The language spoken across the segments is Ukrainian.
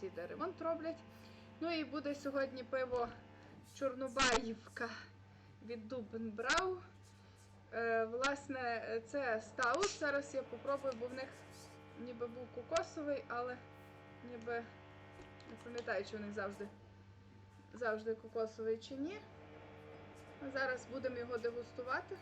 сусіди ремонт роблять. Ну і буде сьогодні пиво Чорнобаївка від Дубенбрау. Е, власне, це стаут. Зараз я попробую, бо в них ніби був кокосовий, але ніби не пам'ятаю, чи в них завжди, завжди кокосовий чи ні. А зараз будемо його дегустувати.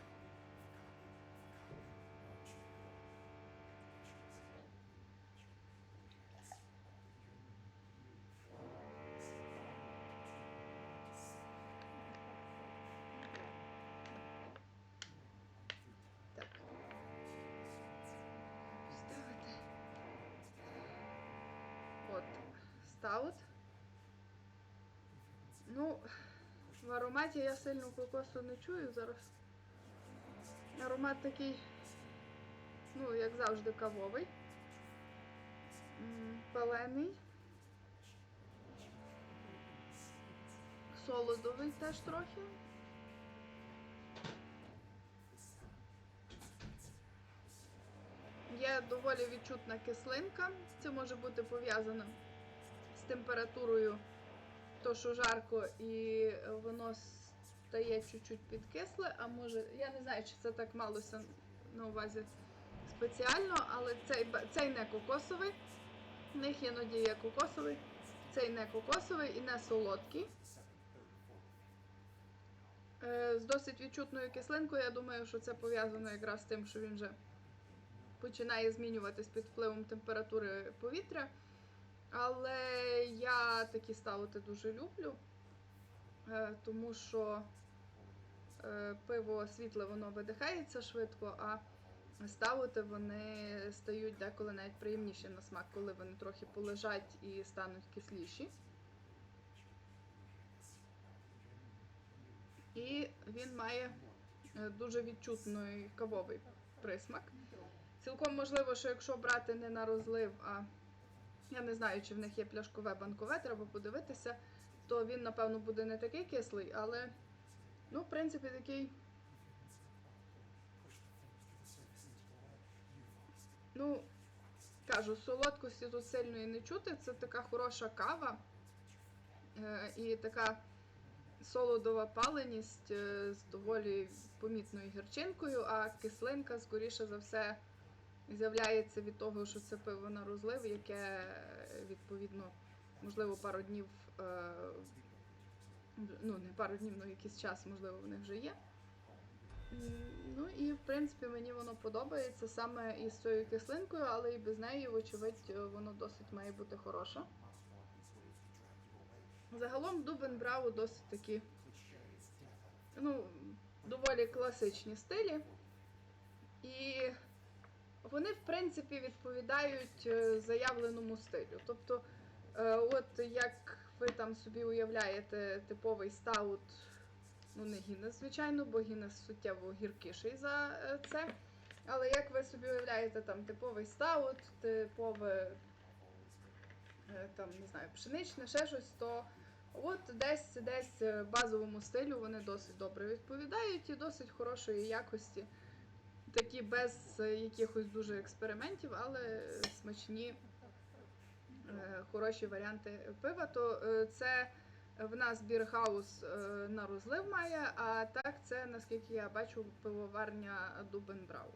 Стаут. Ну, в ароматі я сильно кокосу не чую зараз. Аромат такий, ну, як завжди, кавовий. Палений. Солодовий теж трохи. Є доволі відчутна кислинка. Це може бути пов'язано температурою, то що жарко, і воно стає чуть-чуть підкисле, а може, я не знаю, чи це так малося на увазі спеціально, але цей, цей не кокосовий. В них іноді є кокосовий, цей не кокосовий і не солодкий. Е, З досить відчутною кислинкою, я думаю, що це пов'язано якраз з тим, що він вже починає змінюватись під впливом температури повітря. Але я такі ставити дуже люблю, е, тому що е, пиво світле воно видихається швидко, а ставити вони стають деколи навіть приємніші на смак, коли вони трохи полежать і стануть кисліші. І він має е, дуже відчутний кавовий присмак. Цілком можливо, що якщо брати не на розлив, а я не знаю, чи в них є пляшкове банкове, треба подивитися, то він, напевно, буде не такий кислий, але, ну, в принципі, такий. Ну, кажу, солодкості тут сильної не чути. Це така хороша кава е, і така солодова паленість е, з доволі помітною гірчинкою, а кислинка, скоріше за все, з'являється від того, що це пиво на розлив, яке відповідно, можливо, пару днів, е, ну не пару днів, ну якийсь час, можливо, в них вже є. Ну і в принципі мені воно подобається саме із цією кислинкою, але і без неї, вочевидь, воно досить має бути хороше. Загалом Дубен Брау досить такі, ну, доволі класичні стилі. І вони, в принципі, відповідають е, заявленому стилю. Тобто, е, от як ви там собі уявляєте типовий стаут, ну не Гіннес, звичайно, бо Гіннес суттєво гіркіший за е, це. Але як ви собі уявляєте там типовий стаут, типове там, не знаю, пшеничне, ще щось, то от десь десь базовому стилю вони досить добре відповідають і досить хорошої якості. Такі без е, якихось дуже експериментів, але смачні, е, хороші варіанти пива. То е, це в нас бірхаус на розлив має, а так це, наскільки я бачу, пивоварня Дубенбрау.